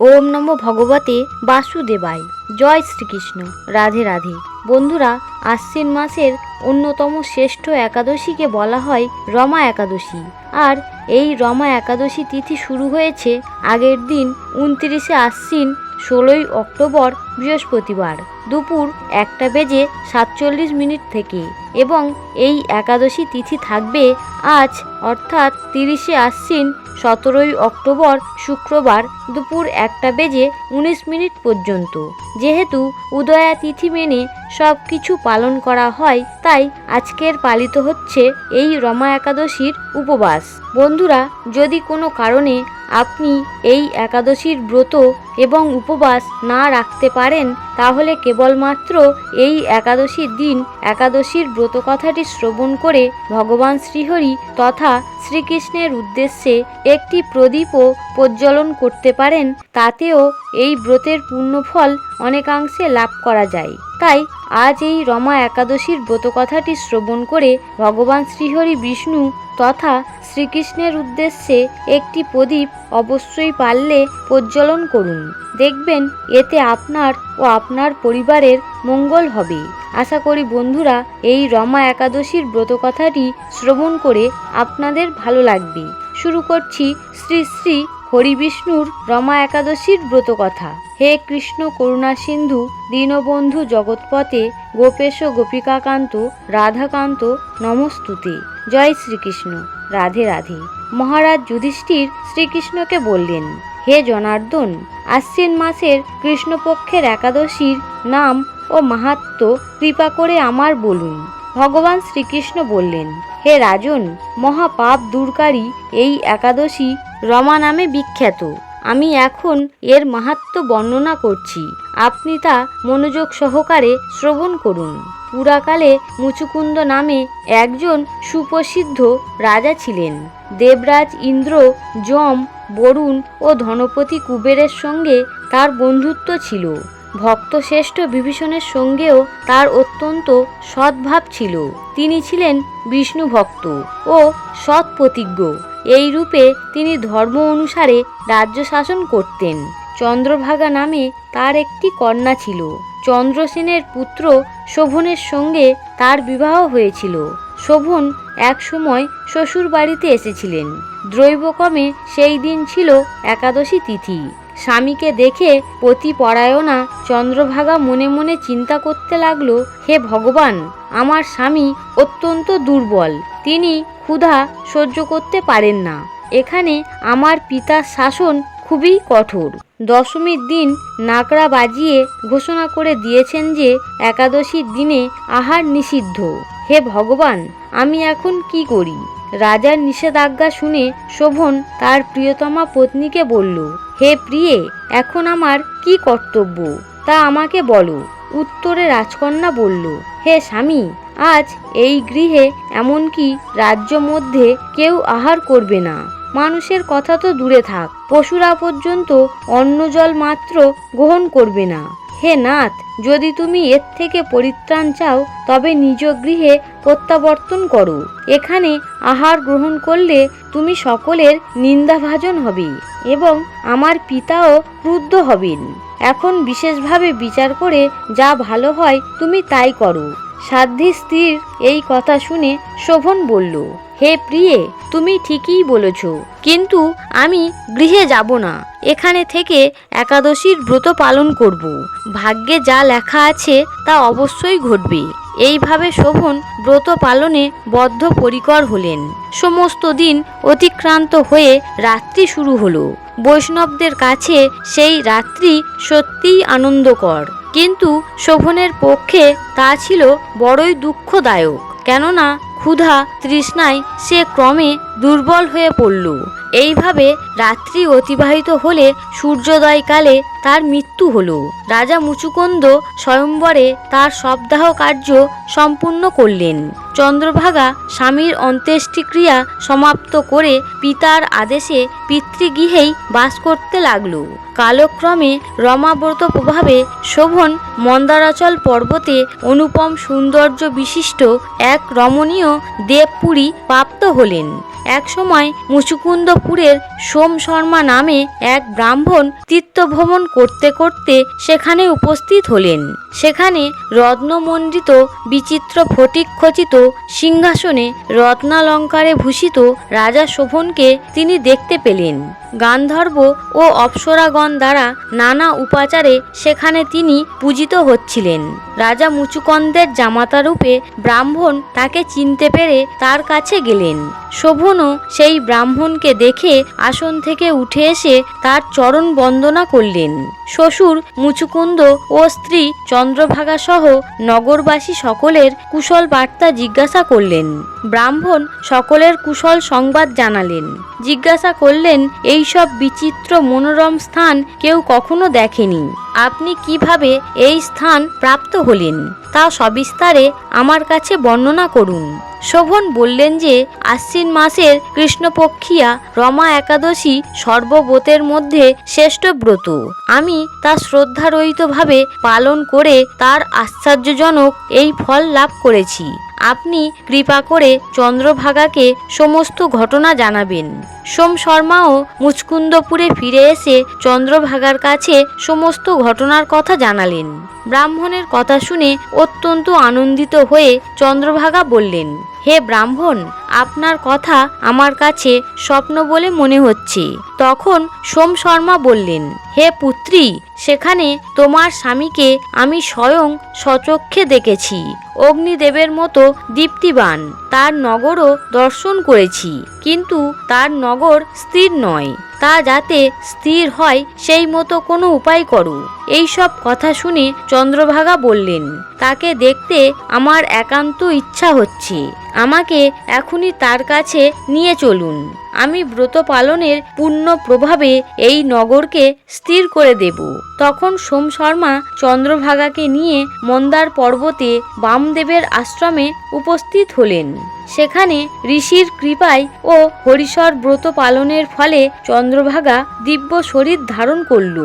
ওম নম ভগবতে বাসুদেবায়। জয় শ্রীকৃষ্ণ। রাধে রাধে। বন্ধুরা, আশ্বিন মাসের অন্যতম শ্রেষ্ঠ একাদশীকে বলা হয় রমা একাদশী। আর এই রমা একাদশী তিথি শুরু হয়েছে আগের দিন উনত্রিশে আশ্বিন, ষোলোই অক্টোবর, বৃহস্পতিবার দুপুর একটা বেজে সাতচল্লিশ মিনিট থেকে। এবং এই একাদশী তিথি থাকবে আজ, অর্থাৎ তিরিশে আশ্বিন সতেরোই অক্টোবর শুক্রবার দুপুর একটা বেজে উনিশ মিনিট পর্যন্ত। যেহেতু উদয়া তিথি মেনে সব কিছু পালন করা হয়, তাই আজকের পালিত হচ্ছে এই রমা একাদশীর উপবাস। বন্ধুরা, যদি কোনো কারণে আপনি এই একাদশীর ব্রত এবং উপবাস না রাখতে পারেন, তাহলে কেবলমাত্র এই একাদশীর দিন একাদশীর ব্রত কথাটি শ্রবণ করে ভগবান শ্রীহরি তথা শ্রীকৃষ্ণের উদ্দেশ্যে একটি প্রদীপও প্রজ্বলন করতে পারেন, তাতেও এই ব্রতের পুণ্যফল অনেকাংশে লাভ করা যায়। তাই আজ এই রমা একাদশীর ব্রত কথাটি শ্রবণ করে ভগবান শ্রীহরি বিষ্ণু তথা শ্রীকৃষ্ণের উদ্দেশ্যে একটি প্রদীপ অবশ্যই পারলে প্রজ্বলন করুন। দেখবেন এতে আপনার ও আপনার পরিবারের মঙ্গল হবে। আশা করি বন্ধুরা এই রমা একাদশীর ব্রত কথাটি শ্রবণ করে আপনাদের ভালো লাগবে। শুরু করছি শ্রী শ্রী হরিবিষ্ণুর রমা একাদশীর ব্রত কথা হে কৃষ্ণ করুণা সিন্ধু, দীনবন্ধু জগৎপথে গোপেশ গোপিকাকান্ত, রাধাকান্ত নমস্তুতে। জয় শ্রীকৃষ্ণ। রাধে রাধে। মহারাজ যুধিষ্ঠির শ্রীকৃষ্ণকে বললেন, হে জনার্দন, আশ্বিন মাসের কৃষ্ণপক্ষের একাদশীর নাম ও মাহাত্ম কৃপা করে আমার বলুন। ভগবান শ্রীকৃষ্ণ বললেন হে রাজন, মহাপাপ দূরকারী এই একাদশী রমা নামে বিখ্যাত। আমি এখন এর মাহাত্ম বর্ণনা করছি। আপনি তা মনোযোগ সহকারে শ্রবণ করুন। পুরাকালে মুচুকুন্দ নামে একজন সুপ্রসিদ্ধ রাজা ছিলেন। দেবরাজ ইন্দ্র, যম, বরুণ ও ধনপতি কুবেরের সঙ্গে তার বন্ধুত্ব ছিল। ভক্তশ্রেষ্ঠ বিভীষণের সঙ্গেও তার অত্যন্ত সদ্ভাব ছিল। তিনি ছিলেন বিষ্ণু ভক্ত ও সৎ প্রতিজ্ঞ। এই রূপে তিনি ধর্ম অনুসারে রাজ্য শাসন করতেন। চন্দ্রভাগা নামে তার একটি কন্যা ছিল। চন্দ্রসেনের পুত্র শোভনের সঙ্গে তার বিবাহ হয়েছিল। শোভন এক সময় শ্বশুর বাড়িতে এসেছিলেন। দ্রৈবকমে সেই দিন ছিল একাদশী তিথি। স্বামীকে দেখে পতিপরায়ণা চন্দ্রভাগা মনে মনে চিন্তা করতে লাগল, হে ভগবান, আমার স্বামী অত্যন্ত দুর্বল। তিনি ক্ষুধা সহ্য করতে পারেন না। এখানে আমার পিতার শাসন খুবই কঠোর। দশমীর দিন নাকড়া বাজিয়ে ঘোষণা করে দিয়েছেন যে, একাদশীর দিনে আহার নিষিদ্ধ। হে ভগবান, আমি এখন কি করি? রাজার নিষেধাজ্ঞা শুনে শোভন তার প্রিয়তমা পত্নীকে বলল হে প্রিয়ে, এখন আমার কি কর্তব্য? তা আমাকে বলো। উত্তরে রাজকন্যা বলল, হে স্বামী, আজ এই গৃহে এমনকি রাজ্য মধ্যে কেউ আহার করবে না। মানুষের কথা তো দূরে থাক, পশুরা পর্যন্ত অন্ন জল মাত্র গ্রহণ করবে না। হে নাথ, যদি তুমি এর থেকে পরিত্রাণ চাও, তবে নিজ গৃহে প্রত্যাবর্তন করো। এখানে আহার গ্রহণ করলে তুমি সকলের নিন্দাভাজন হবে এবং আমার পিতাও ক্রুদ্ধ হবেন। এখন বিশেষভাবে বিচার করে যা ভালো হয় তুমি তাই করো। সাধ্যী স্ত্রীর এই কথা শুনে শোভন বলল হে প্রিয়ে, তুমি ঠিকই বলেছ। কিন্তু আমি গৃহে যাব না। এখানে থেকে একাদশীর ব্রত পালন করব। ভাগ্যে যা লেখা আছে তা অবশ্যই ঘটবে। এইভাবে শোভন ব্রত পালনে বদ্ধপরিকর হলেন। সমস্ত দিন অতিক্রান্ত হয়ে রাত্রি শুরু হলো। বৈষ্ণবদের কাছে সেই রাত্রি সত্যিই আনন্দকর। কিন্তু শোভনের পক্ষে তা ছিল বড়ই দুঃখদায়ক। কেননা ক্ষুধা তৃষ্ণায় সে ক্রমে দুর্বল হয়ে পড়ল। এইভাবে রাত্রি অতিবাহিত হলে সূর্যোদয়কালে তার মৃত্যু হল। রাজা মুচুকুন্দ স্বয়ম্বরে তার সপ্তাহ কার্য সম্পূর্ণ করলেন। চন্দ্রভাগা স্বামীর অন্ত্যেষ্টিক্রিয়া সমাপ্ত করে পিতার আদেশে পিতৃগৃহেই বাস করতে লাগল। কালক্রমে রমাব্রত প্রভাবে শোভন মন্দারাচল পর্বতে অনুপম সৌন্দর্য বিশিষ্ট এক রমণীয় দেবপুরী প্রাপ্ত হলেন। একসময় মুচুকুন্দপুরের সোম শর্মা নামে এক ব্রাহ্মণ তীর্থভ্রমণ করতে করতে সেখানে উপস্থিত হলেন। সেখানে রত্নমণ্ডিত বিচিত্র ফটিক খচিত সিংহাসনে রত্নালঙ্কারে ভূষিত রাজা শোভনকে তিনি দেখতে পেলেন। গান্ধর্ব ও অপ্সরাগণ দ্বারা নানা উপাচারে সেখানে তিনি পূজিত হচ্ছিলেন। রাজা মুচুকন্দের জামাতারূপে ব্রাহ্মণ তাকে চিনতে পেরে তার কাছে গেলেন। শোভনও সেই ব্রাহ্মণকে দেখে আসন থেকে উঠে এসে তার চরণ বন্দনা করলেন। শ্বশুর, মুচুকুন্দ ও স্ত্রী চন্দ্রভাগা সহ নগরবাসী সকলের কুশল বার্তা জিজ্ঞাসা করলেন। ব্রাহ্মণ সকলের কুশল সংবাদ জানালেন। জিজ্ঞাসা করলেন, এই সব বিচিত্র মনোরম স্থান কেউ কখনো দেখেনি। আপনি কীভাবে এই স্থান প্রাপ্ত হলেন? তা সবিস্তারে আমার কাছে বর্ণনা করুন। শোভন বললেন যে, আশ্বিন মাসের কৃষ্ণপক্ষিয়া রমা একাদশী সর্বব্রতের মধ্যে শ্রেষ্ঠ ব্রত। আমি তা শ্রদ্ধারহিতভাবে পালন করে তার আশ্চর্যজনক এই ফল লাভ করেছি। আপনি কৃপা করে চন্দ্রভাগাকে সমস্ত ঘটনা জানাবেন। সোম শর্মাও মুচকুন্দপুরে ফিরে এসে চন্দ্রভাগার কাছে সমস্ত ঘটনার কথা জানালেন। ব্রাহ্মণের কথা শুনে অত্যন্ত আনন্দিত হয়ে চন্দ্রভাগা বললেন হে ব্রাহ্মণ, আপনার কথা আমার কাছে স্বপ্ন বলে মনে হচ্ছে। তখন সোম শর্মা বললেন, হে পুত্রী, সেখানে তোমার স্বামীকে আমি স্বয়ং সচক্ষে দেখেছি। অগ্নিদেবের মতো দীপ্তিবান, তার নগরও দর্শন করেছি, কিন্তু তার নগর স্থির নয়। তা যাতে স্থির হয়, সেই মতো কোনো উপায় করো। এই সব কথা শুনে চন্দ্রভাগা বললেন, তাকে দেখতে আমার একান্ত ইচ্ছা হচ্ছে। আমাকে এখনই তার কাছে নিয়ে চলুন। আমি ব্রত পালনের পূর্ণ প্রভাবে এই নগরকে স্থির করে দেব। তখন সোম শর্মা চন্দ্রভাগাকে নিয়ে মন্দার পর্বতে বামদেবের আশ্রমে উপস্থিত হলেন। সেখানে ঋষির কৃপায় ও হরিশ্বর ব্রত পালনের ফলে চন্দ্রভাগা দিব্য শরীর ধারণ করল।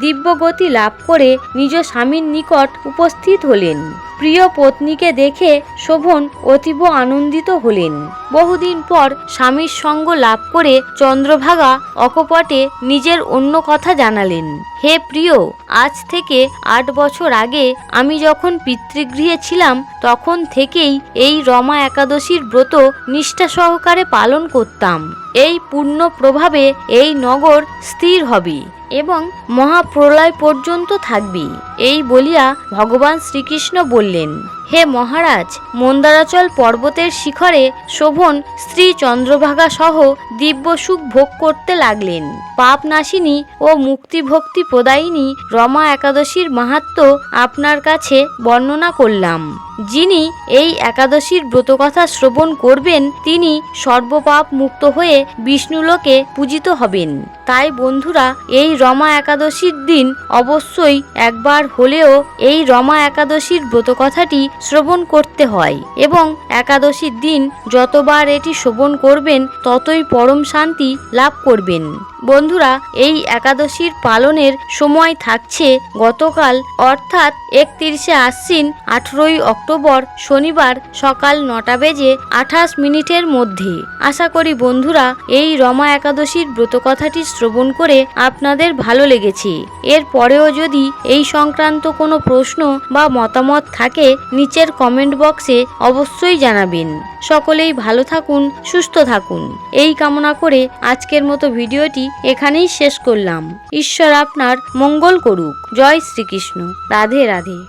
দিব্য গতি লাভ করে নিজ স্বামীর নিকট উপস্থিত হলেন। প্রিয় পত্নীকে দেখে শোভন অতীব আনন্দিত হলেন। বহুদিন পর স্বামীর সঙ্গ লাভ করে চন্দ্রভাগা অকপটে নিজের অন্য কথা জানালেন। হে প্রিয়, আজ থেকে আট বছর আগে আমি যখন পিতৃগৃহে ছিলাম, তখন থেকেই এই রমা একাদশীর ব্রত নিষ্ঠা সহকারে পালন করতাম। এই পূর্ণ প্রভাবে এই নগর স্থির হবে। এবং মহাপ্রলয় পর্যন্ত থাকবি। এই বলিয়া ভগবান শ্রীকৃষ্ণ বললেন, হে মহারাজ, মন্দারাচল পর্বতের শিখরে শোভন স্ত্রী চন্দ্রভাগা সহ দিব্য সুখ ভোগ করতে লাগলেন। পাপ নাশিনী ও মুক্তিভক্তি প্রদায়িনী রমা একাদশীর মাহাত্ম আপনার কাছে বর্ণনা করলাম। যিনি এই একাদশীর ব্রতকথা শ্রবণ করবেন, তিনি সর্বপাপ মুক্ত হয়ে বিষ্ণুলোকে পূজিত হবেন। তাই বন্ধুরা, এই রমা একাদশীর দিন অবশ্যই একবার হলেও এই রমা একাদশীর ব্রতকথাটি শ্রবণ করতে হয় এবং একাদশীর দিন যতবার এটি শ্রবণ করবেন, ততই পরম শান্তি লাভ করবেন। বন্ধুরা, এই একাদশীর পালনের সময় থাকছে গতকাল, অর্থাৎ একত্রিশে আশ্বিন, আঠেরোই অক্টোবর, শনিবার সকাল নটা বেজে আঠাশ মিনিটের মধ্যে। আশা করি বন্ধুরা, এই রমা একাদশীর ব্রতকথাটি শ্রবণ করে আপনাদের ভালো লেগেছে। এর পরেও যদি এই সংক্রান্ত কোনো প্রশ্ন বা মতামত থাকে, নিচের কমেন্ট বক্সে অবশ্যই জানাবেন। সকলেই ভালো থাকুন, সুস্থ থাকুন। এই কামনা করে আজকের মতো ভিডিওটি এখানেই শেষ করলাম। ঈশ্বর আপনার মঙ্গল করুক। জয় শ্রীকৃষ্ণ। রাধে রাধে।